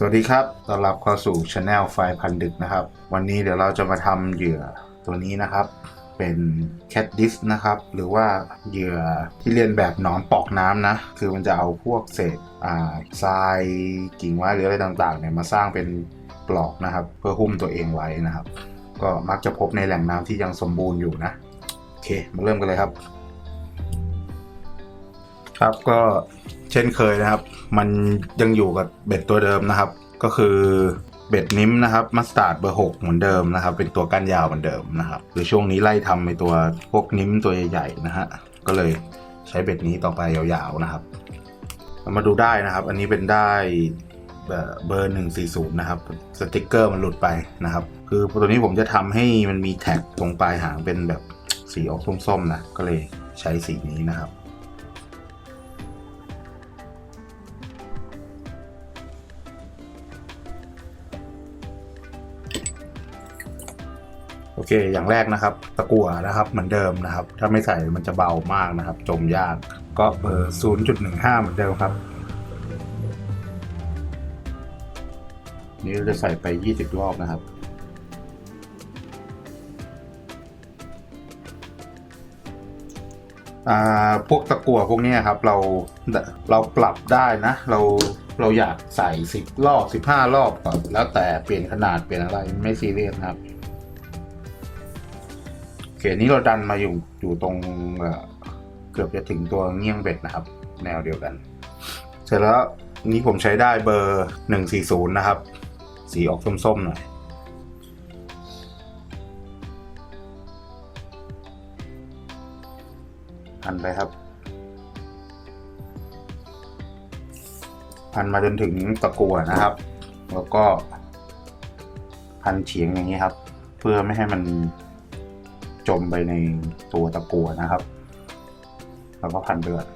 สวัสดีครับ ต้อนรับเข้าสู่ช anel ไฟพันดึกนะครับ วันนี้เดี๋ยวเราจะมาทำเหยื่อตัวนี้นะครับ เป็น cat dish นะครับ หรือว่าเหยื่อที่เรียนแบบหนอนปอกน้ำนะ คือมันจะเอาพวกเศษอ่าทรายกิ่งไม้หรืออะไรต่างๆเนี่ยมาสร้างเป็นปลอกนะครับ เพื่อหุ้มตัวเองไว้นะครับ ก็มักจะพบในแหล่งน้ำที่ยังสมบูรณ์อยู่นะ โอเค มาเริ่มกันเลยครับ ครับก็เช่นเคยนะครับ มันยังอยู่กับเบ็ดตัวเดิมนะครับ ก็คือเบ็ดนิ้มนะครับมัสตาร์ดเบอร์หกเหมือนเดิมนะครับ เป็นตัวก้านยาวเหมือนเดิมนะครับคือช่วงนี้ไล่ทำในตัวพวกนิ้มตัวใหญ่ๆนะฮะก็เลยใช้เบ็ดนี้ต่อไปยาวๆนะครับามาดูได้นะครับ อันนี้เป็นได้เบอร์หนึ่งสี่ศูนย์นะครับ สติกเกอร์มันหลุดไปนะครับ คือตัวนี้ผมจะทำให้มันมีแท็กตรงปลายหางเป็นแบบสีออกส้มๆนะ ก็เลยใช้สีนี้นะครับ โอเค อย่างแรกนะครับ ตะกั่วนะครับ เหมือนเดิมนะครับ ถ้าไม่ใส่มันจะเบามากนะครับ จมยาก ก็เบอร์0.15 เหมือนเดิมครับ นี่เราจะใส่ไป 20 รอบนะครับอ่าพวกตะกั่วพวกนี้ครับเราเราปรับได้นะ เราเราอยากใส่ 10 รอบ 15 รอบก่อนแล้วแต่เปลี่ยนขนาดเปลี่ยนอะไรไม่ซีเรียสครับ โอเคนี้เราดันมาอยู่อยู่ตรงเกือบจะถึงตัวเงี้ยงเบ็ดนะครับ แนวเดียวกัน เสร็จแล้วนี้ผมใช้ได้เบอร์หนึ่งสี่ศูนย์นะครับ สีออกส้มๆหน่อยพันไปครับ พันมาจนถึงตะกัวนะครับ แล้วก็พันเฉียงอย่างนี้ครับ เพื่อไม่ให้มัน จมไปในตัวตะกัวนะครับ แล้วก็พันเดือด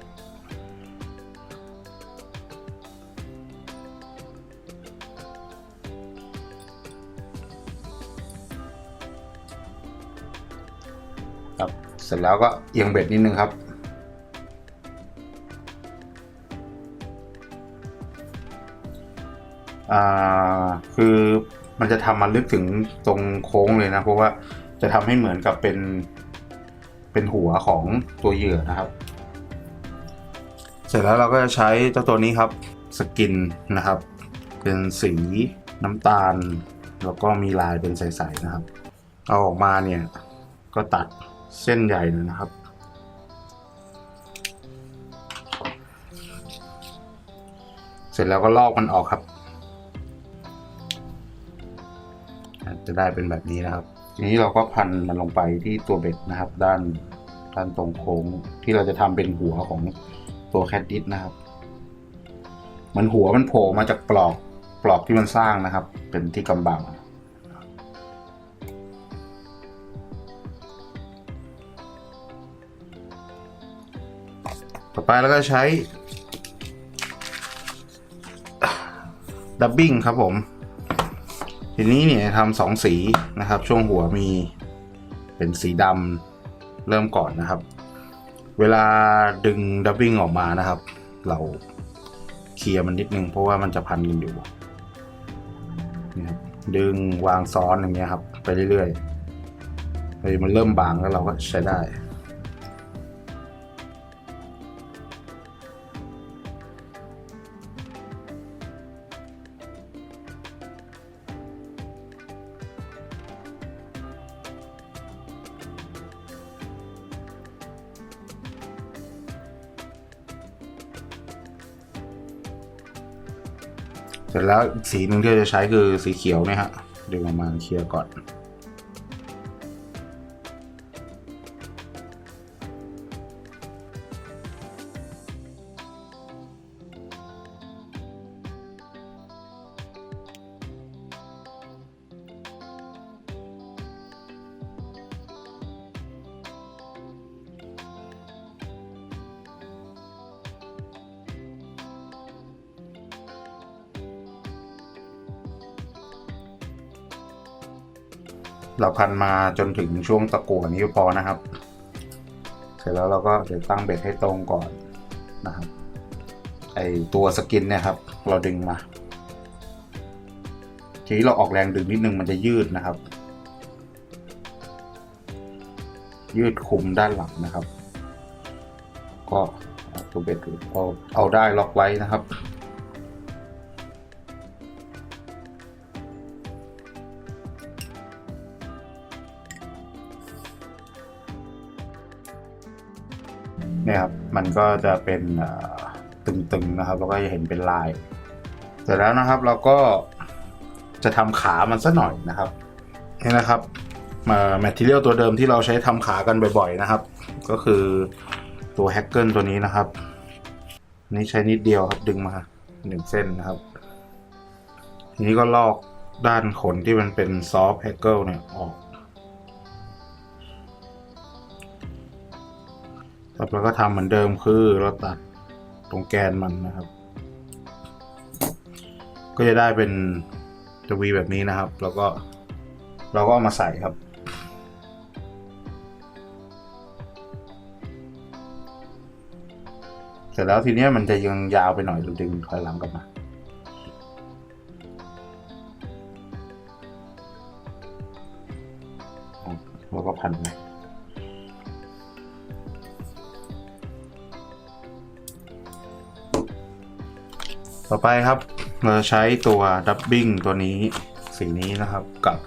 ครับเสร็จแล้วก็เอียงเบ็ดนิดนึงครับอ่าคือมันจะทำมันลึกถึงตรงโค้งเลยนะ เพราะว่า จะทำให้เหมือนกับเป็นเป็นหัวของตัวเหยื่อนะครับ เสร็จแล้วเราก็จะใช้เจ้าตัวนี้ครับสกินนะครับ เป็นสีน้ำตาล แล้วก็มีลายเป็นใสๆนะครับ เอาออกมาเนี่ยก็ตัดเส้นใหญ่เลยนะครับ เสร็จแล้วก็ลอกมันออกครับ จะได้เป็นแบบนี้นะครับ ทีนี้เราก็พันมันลงไปที่ตัวเบ็ดนะครับ ด้านด้านตรงโค้งที่เราจะทำเป็นหัวของตัวแคดดิสนะครับมันหัวมันโผล่มาจากปลอกปลอกที่มันสร้างนะครับ เป็นที่กำบังต่อไปเราก็ใช้ดับบิ้งครับผม ทีนี้เนี่ยทำสองสีนะครับ ช่วงหัวมีเป็นสีดำเริ่มก่อนนะครับ เวลาดึงดับบิ้งออกมานะครับ เราเคลียร์มันนิดนึงเพราะว่ามันจะพันกันอยู่นี่ครับดึงวางซ้อนอย่างเงี้ยครับ ไปเรื่อยๆเฮ้ยมันเริ่มบางแล้วเราก็ใช้ได้ เสร็จแล้วสีหนึ่งที่เราจะใช้คือสีเขียวเนี่ยฮะดึงออกมาเคลียร์ก่อน เราพันมาจนถึงช่วงตะกั่วนี้พอนะครับ เสร็จแล้วเราก็เดี๋ยวตั้งเบ็ดให้ตรงก่อนนะครับ ไอตัวสกินเนี่ยครับ เราดึงมา ทีนี้เราออกแรงดึงนิดนึงมันจะยืดนะครับ ยืดคุมด้านหลังนะครับ ก็ตัวเบ็ดเอาเอาได้ล็อกไว้นะครับ เนี่ยครับมันก็จะเป็นตึงๆนะครับแล้วก็จะเห็นเป็นลาย เสร็จแล้วนะครับเราก็จะทำขามันสักหน่อยนะครับนี่นะครับมาแมทเทียลตัวเดิมที่เราใช้ทำขากันบ่อยๆนะครับ ก็คือตัวแฮกเกิลตัวนี้นะครับนี่ใช้นิดเดียวครับดึงมาหนึ่งเส้นนะครับทีนี้ก็ลอกด้านขนที่มันเป็นซอฟแฮกเกิลเนี่ยออก ครับแล้วก็ทำเหมือนเดิมคือเราตัดตรงแกนมันนะครับ ก็จะได้เป็นทวีแบบนี้นะครับ แล้วก็เราก็เอามาใส่ครับเสร็จแล้วทีเนี้ยมันจะยังยาวไปหน่อยเราดึงถอยหลังกลับมาแล้วก็พันไป ต่อไปครับ เราใช้ตัวดับบิ้งตัวนี้สีนี้นะครับกับ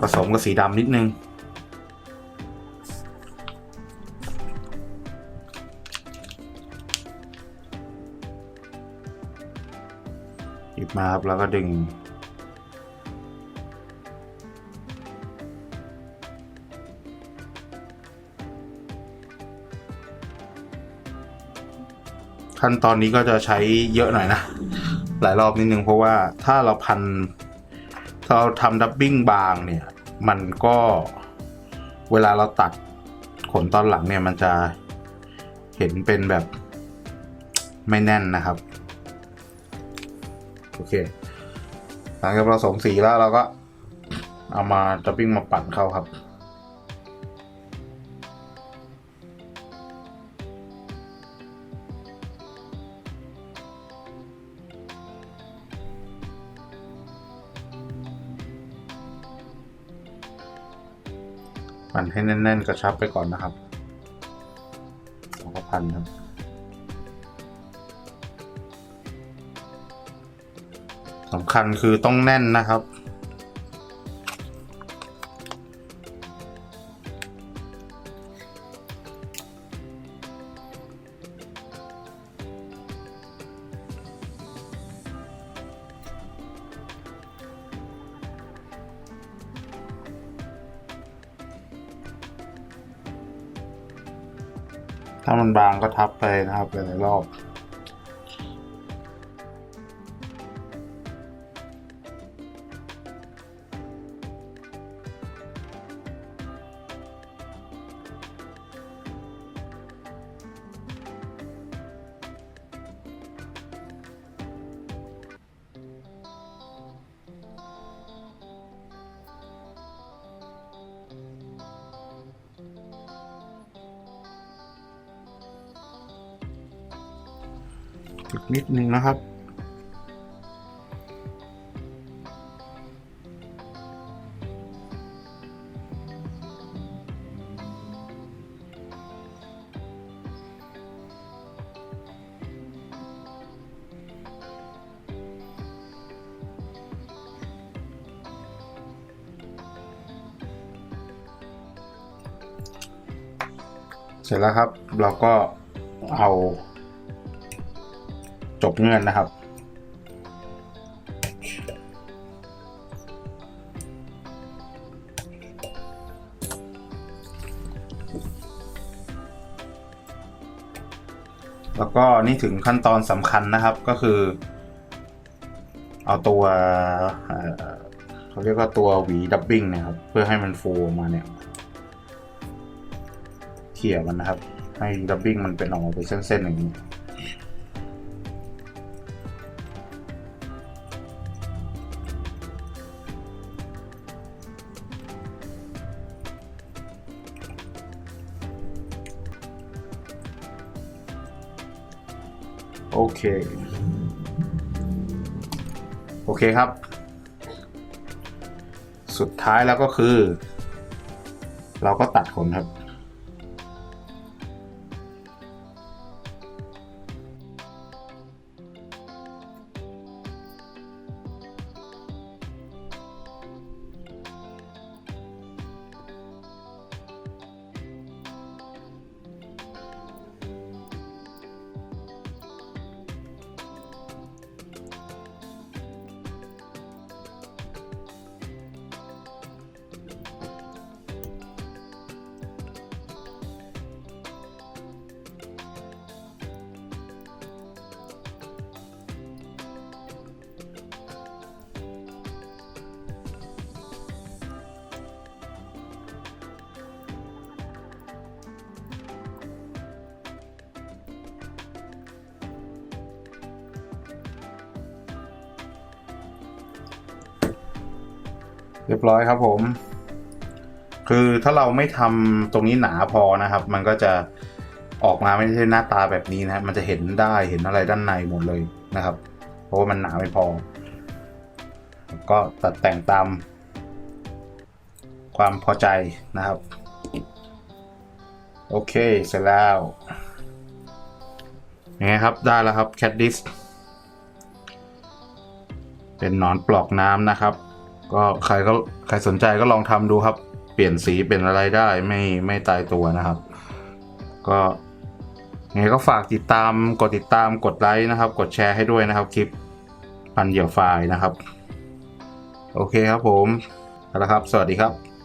ผสมกับสีดำนิดนึง หยิบมาครับแล้วก็ดึง ขั้นตอนนี้ก็จะใช้เยอะหน่อยนะ หลายรอบนิดนึงเพราะว่าถ้าเราพันถ้าเราทำดับบิ้งบางเนี่ย มันก็เวลาเราตัดขนตอนหลังเนี่ยมันจะเห็นเป็นแบบไม่แน่นนะครับ โอเค หลังจากผสมสีแล้วเราก็เอามาดับบิ้งมาปั่นเข้าครับ ปั่นให้แน่น ๆ กระชับไปก่อนนะครับแล้วก็พันครับ สำคัญคือต้องแน่นนะครับ มันบางก็ทับไปนะครับหลายๆรอบ อีกนิดนึงนะครับ เสร็จแล้วครับเราก็เอา เงื่อนนะครับ แล้วก็นี่ถึงขั้นตอนสำคัญนะครับก็คือ เอาตัวเขาเรียกว่าตัวหวีดับบิ้งนะครับ เพื่อให้มันฟูออกมาเนี่ยเขี่ยมันนะครับ ให้ดับบิ้งมันเป็นออกมาเป็นเส้นๆอย่างนี้ โอเค โอเคครับ สุดท้ายแล้วก็คือ เราก็ตัดขนครับ เรียบร้อยครับผม คือถ้าเราไม่ทำตรงนี้หนาพอนะครับ มันก็จะออกมาไม่ใช่หน้าตาแบบนี้นะครับมันจะเห็นได้เห็นอะไรด้านในหมดเลยนะครับ เพราะว่ามันหนาไม่พอ ก็ตัดแต่งตาม ความพอใจนะครับ โอเคเสร็จแล้วยังไงครับได้แล้วครับ cat disk เป็นหนอนปลอกน้ำนะครับ ก็ใครก็ใครสนใจก็ลองทำดูครับ เปลี่ยนสีเป็นอะไรได้ไม่ไม่ตายตัวนะครับ ก็ไงก็ฝากติดตามกดติดตามกดไลค์นะครับ กดแชร์ให้ด้วยนะครับคลิปพันเหยี่ยวไฟล์นะครับ โอเคครับผมเอาละครับ สวัสดีครับ